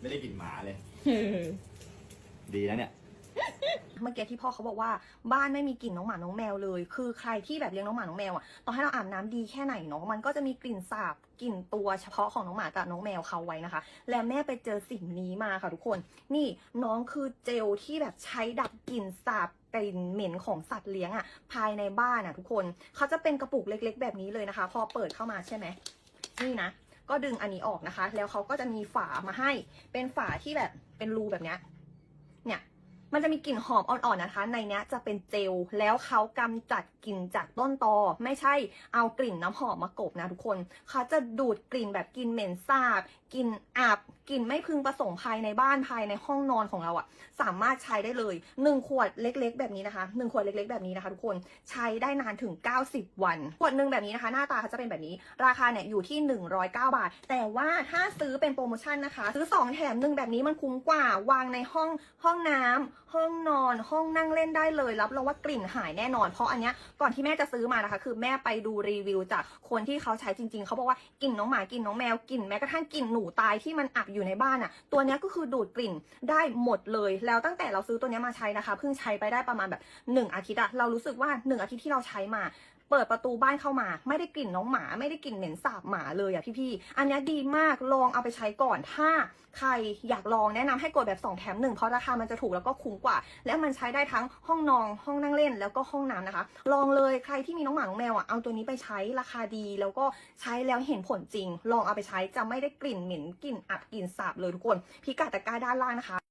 ไม่ได้กลิ่นหมาเลย ดีแล้วเนี่ย เมื่อกี้ที่พ่อเขาบอกว่าบ้านไม่มีกลิ่นน้องหมาน้องแมวเลย คือใครที่แบบเลี้ยงน้องหมาน้องแมวอะต่อให้เราอาบน้ำดีแค่ไหนเนาะมันก็จะมีกลิ่นสาบกลิ่นตัวเฉพาะของน้องหมากับน้องแมวเขาไว้นะคะ แล้วแม่ไปเจอสิ่งนี้มาค่ะทุกคน นี่น้องคือเจลที่แบบใช้ดับกลิ่นสาบกลิ่นเหม็นของสัตว์เลี้ยงอะภายในบ้านอะทุกคนเขาจะเป็นกระปุกเล็ก ๆ แบบนี้เลยนะคะ พอเปิดเข้ามาใช่ไหมนี่นะ ก็ดึงอันนี้ออกนะคะ แล้วเขาก็จะมีฝามาให้ เป็นฝาที่แบบเป็นรูแบบเนี้ย เนี่ย มันจะมีกลิ่นหอมอ่อนๆนะคะ ในเนี้ยจะเป็นเจลแล้วเขากำจัดกลิ่นจากต้นตอ ไม่ใช่เอากลิ่นน้ำหอมมากบนะทุกคนเขาจะดูดกลิ่นแบบกลิ่นเหม็นสาบกลิ่นอับกลิ่นไม่พึงประสงค์ภายในบ้านภายในห้องนอนของเราอะสามารถใช้ได้เลยหนึ่งขวดเล็ก ๆ แบบนี้นะคะหนึ่งขวดเล็ก ๆ แบบนี้นะคะทุกคนใช้ได้นานถึง 90 วันขวดหนึ่งแบบนี้นะคะ หน้าตาเขาจะเป็นแบบนี้ ราคาเนี่ยอยู่ที่ 109 บาท แต่ว่าถ้าซื้อเป็นโปรโมชั่นนะคะ ซื้อ 2 แถมหนึ่งแบบนี้มันคุ้มกว่าวางในห้องห้องน้ำ ห้องนอนห้องนั่งเล่นได้เลยรับรองว่ากลิ่นหายแน่นอน เพราะอันเนี้ยก่อนที่แม่จะซื้อมานะคะ คือแม่ไปดูรีวิวจากคนที่เขาใช้จริง ๆเขาบอกว่ากลิ่นน้องหมากลิ่นน้องแมวกลิ่นแม้กระทั่งกลิ่นหนูตายที่มันอับอยู่ในบ้านอะ ตัวเนี้ยก็คือดูดกลิ่นได้หมดเลย แล้วตั้งแต่เราซื้อตัวเนี้ยมาใช้นะคะเพิ่งใช้ไปได้ประมาณแบบหนึ่งอาทิตย์อะเรารู้สึกว่าหนึ่งอาทิตย์ที่เราใช้มา เปิดประตูบ้านเข้ามา ไม่ได้กลิ่นน้องหมาไม่ได้กลิ่นเหม็นสาบหมาเลยอะพี่ๆอันนี้ดีมากลองเอาไปใช้ก่อน ถ้าใครอยากลองแนะนำให้กดแบบ 2 แถม1เพราะราคามันจะถูกแล้วก็คุ้มกว่า และมันใช้ได้ทั้งห้องนอนห้องนั่งเล่นแล้วก็ห้องน้ำนะคะ ลองเลยใครที่มีน้องหมาน้องแมวอะเอาตัวนี้ไปใช้ราคาดี แล้วก็ใช้แล้วเห็นผลจริง ลองเอาไปใช้จะไม่ได้กลิ่นเหม็นกลิ่นอับกลิ่นสาบเลยทุกคนพิกัดตะกร้าด้านล่างนะคะ